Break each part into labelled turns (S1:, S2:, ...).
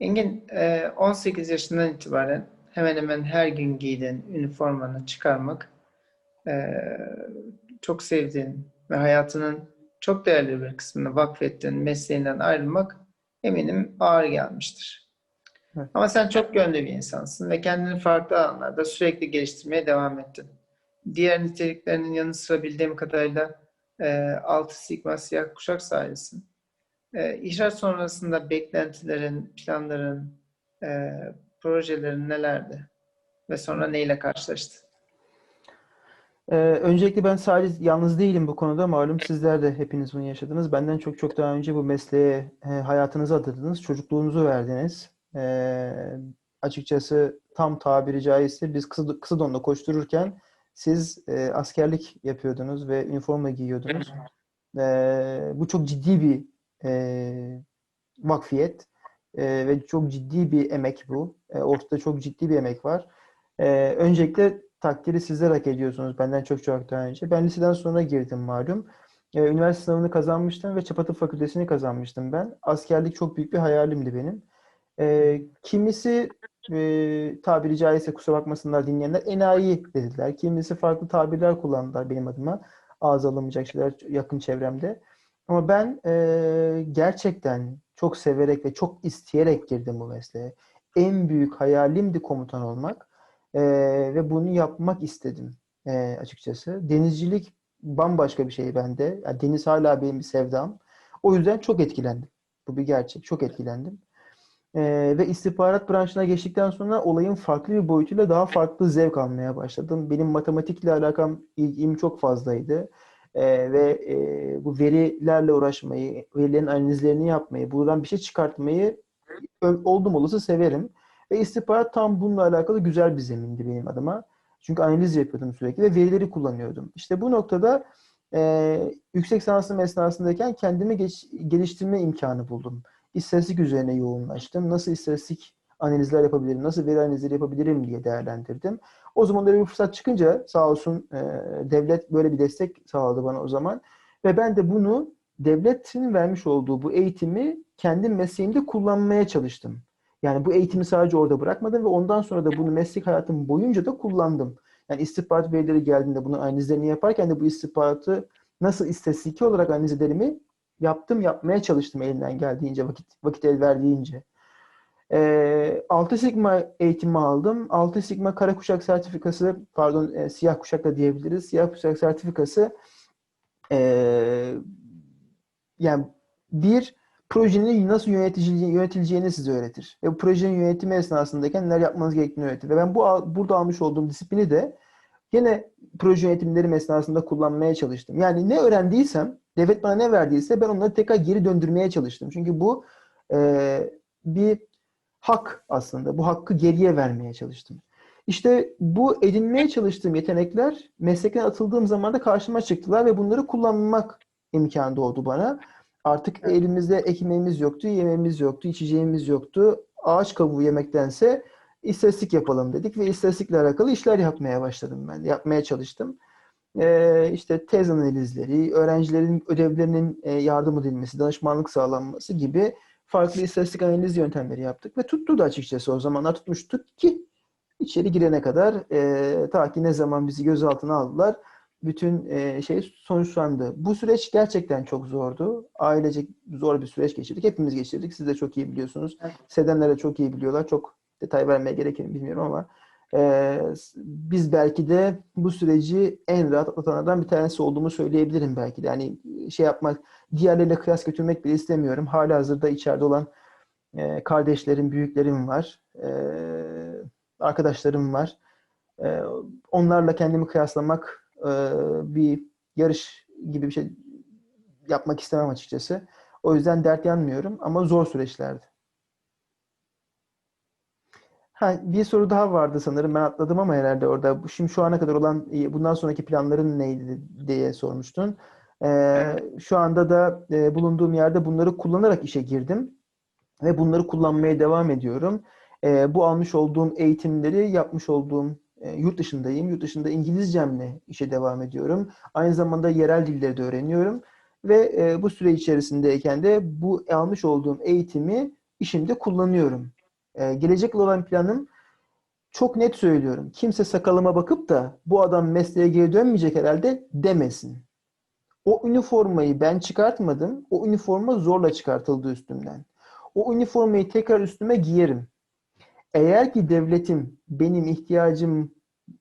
S1: Engin, e, 18 yaşından itibaren hemen hemen her gün giydiğin üniformanı çıkarmak e, çok sevdiğin ve hayatının çok değerli bir kısmını vakfettiğin mesleğinden ayrılmak eminim ağır gelmiştir. Ama sen çok gönlü bir insansın ve kendini farklı alanlarda sürekli geliştirmeye devam ettin. Diğer niteliklerinin yanı sıra bildiğim kadarıyla e, altı sigma siyah kuşak sahibisin. E, ihraç sonrasında beklentilerin, planların, e, projelerin nelerdi? Ve sonra neyle karşılaştın?
S2: Ee, öncelikle ben sadece yalnız değilim bu konuda. Malum sizler de hepiniz bunu yaşadınız. Benden çok çok daha önce bu mesleğe e, hayatınızı adadınız, çocukluğunuzu verdiniz. Ee, açıkçası tam tabiri caizse biz kısa, kısa donla koştururken siz e, askerlik yapıyordunuz ve üniforma giyiyordunuz. Ee, bu çok ciddi bir e, vakfiyet E, ve çok ciddi bir emek bu. E, ortada çok ciddi bir emek var. E, öncelikle takdiri sizler hak ediyorsunuz benden çok çok daha önce. Ben liseden sonra girdim malum. E, üniversite sınavını kazanmıştım ve Çapatıp Fakültesini kazanmıştım ben. Askerlik çok büyük bir hayalimdi benim. E, kimisi e, tabiri caizse kusura bakmasınlar dinleyenler enayi dediler. Kimisi farklı tabirler kullandılar benim adıma. Ağız alınmayacak şeyler yakın çevremde. Ama ben e, gerçekten çok severek ve çok isteyerek girdim bu mesleğe. En büyük hayalimdi komutan olmak. Ee, ve bunu yapmak istedim ee, açıkçası. Denizcilik bambaşka bir şey bende. Yani deniz hala benim bir sevdam. O yüzden çok etkilendim. Bu bir gerçek. Çok etkilendim. Ee, ve istihbarat branşına geçtikten sonra olayın farklı bir boyutuyla daha farklı zevk almaya başladım. Benim matematikle alakam, ilgim çok fazlaydı. Ee, ve e, bu verilerle uğraşmayı, verilerin analizlerini yapmayı, buradan bir şey çıkartmayı oldum olası severim. Ve istihbarat tam bununla alakalı güzel bir zemindi benim adıma. Çünkü analiz yapıyordum sürekli ve verileri kullanıyordum. İşte bu noktada e, yüksek lisansım esnasındayken kendimi geç- geliştirme imkanı buldum. İstatistik üzerine yoğunlaştım. Nasıl istatistik analizler yapabilirim, nasıl veri analizleri yapabilirim diye değerlendirdim. O zaman öyle bir fırsat çıkınca sağ olsun e, devlet böyle bir destek sağladı bana o zaman. Ve ben de bunu devletin vermiş olduğu bu eğitimi kendi mesleğimde kullanmaya çalıştım. Yani bu eğitimi sadece orada bırakmadım ve ondan sonra da bunu meslek hayatım boyunca da kullandım. Yani istihbarat verileri geldiğinde bunun analizlerini yaparken de bu istihbaratı nasıl istatistiki olarak analiz ederimi yaptım, yapmaya çalıştım elinden geldiğince, vakit vakit el verdiğince. Ee, 6 Sigma eğitimi aldım. 6 Sigma kara kuşak sertifikası, pardon e, siyah kuşak da diyebiliriz. Siyah kuşak sertifikası e, yani bir projenin nasıl yönetileceğini, yönetileceğini size öğretir. Ve bu projenin yönetimi esnasındayken neler yapmanız gerektiğini öğretir. Ve ben bu burada almış olduğum disiplini de yine proje yönetimlerim esnasında kullanmaya çalıştım. Yani ne öğrendiysem, devlet bana ne verdiyse ben onları tekrar geri döndürmeye çalıştım. Çünkü bu e, bir hak aslında. Bu hakkı geriye vermeye çalıştım. İşte bu edinmeye çalıştığım yetenekler meslekten atıldığım zaman da karşıma çıktılar ve bunları kullanmak imkanı doğdu bana. Artık elimizde ekmeğimiz yoktu, yemeğimiz yoktu, içeceğimiz yoktu. Ağaç kabuğu yemektense istatistik yapalım dedik ve istatistikle alakalı işler yapmaya başladım ben. Yapmaya çalıştım. Ee, işte tez analizleri, öğrencilerin ödevlerinin e, yardım edilmesi, danışmanlık sağlanması gibi farklı istatistik analiz yöntemleri yaptık ve tuttu da açıkçası o zamanlar tutmuştuk ki içeri girene kadar e, ta ki ne zaman bizi gözaltına aldılar bütün e, şey sonuçlandı. Bu süreç gerçekten çok zordu. Ailecek zor bir süreç geçirdik. Hepimiz geçirdik. Siz de çok iyi biliyorsunuz.
S1: Evet.
S2: Sedenler de çok iyi biliyorlar. Çok detay vermeye gerekir mi bilmiyorum ama e, biz belki de bu süreci en rahat atlatanlardan bir tanesi olduğumu söyleyebilirim belki de. Yani şey yapmak, diğerleriyle kıyas götürmek bile istemiyorum. Hala hazırda içeride olan e, kardeşlerim, büyüklerim var. E, arkadaşlarım var. E, onlarla kendimi kıyaslamak e, bir yarış gibi bir şey yapmak istemem açıkçası. O yüzden dert yanmıyorum ama zor süreçlerdi. Ha, bir soru daha vardı sanırım. Ben atladım ama herhalde orada. Şimdi şu ana kadar olan, e, bundan sonraki planların neydi diye sormuştun. Ee, şu anda da e, bulunduğum yerde bunları kullanarak işe girdim. Ve bunları kullanmaya devam ediyorum. Ee, bu almış olduğum eğitimleri yapmış olduğum e, yurt dışındayım. Yurt dışında İngilizcemle işe devam ediyorum. Aynı zamanda yerel dilleri de öğreniyorum. Ve e, bu süre içerisindeyken de bu almış olduğum eğitimi işimde kullanıyorum. Ee, gelecekle olan planım çok net söylüyorum. Kimse sakalıma bakıp da bu adam mesleğe geri dönmeyecek herhalde demesin. O üniformayı ben çıkartmadım. O üniforma zorla çıkartıldı üstümden. O üniformayı tekrar üstüme giyerim. Eğer ki devletim benim ihtiyacım,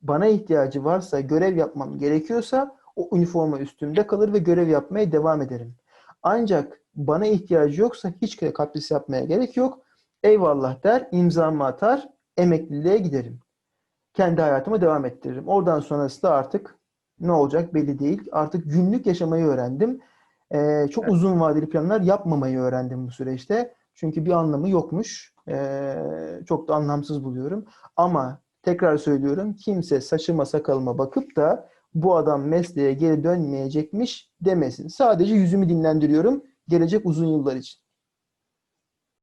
S2: bana ihtiyacı varsa, görev yapmam gerekiyorsa o üniforma üstümde kalır ve görev yapmaya devam ederim. Ancak bana ihtiyacı yoksa hiç kapris yapmaya gerek yok. Eyvallah der, imzamı atar, emekliliğe giderim. Kendi hayatımı devam ettiririm. Oradan sonrası da artık ne olacak belli değil. Artık günlük yaşamayı öğrendim. Ee, çok uzun vadeli planlar yapmamayı öğrendim bu süreçte. Çünkü bir anlamı yokmuş. Ee, çok da anlamsız buluyorum. Ama tekrar söylüyorum kimse saçıma sakalıma bakıp da bu adam mesleğe geri dönmeyecekmiş demesin. Sadece yüzümü dinlendiriyorum gelecek uzun yıllar için.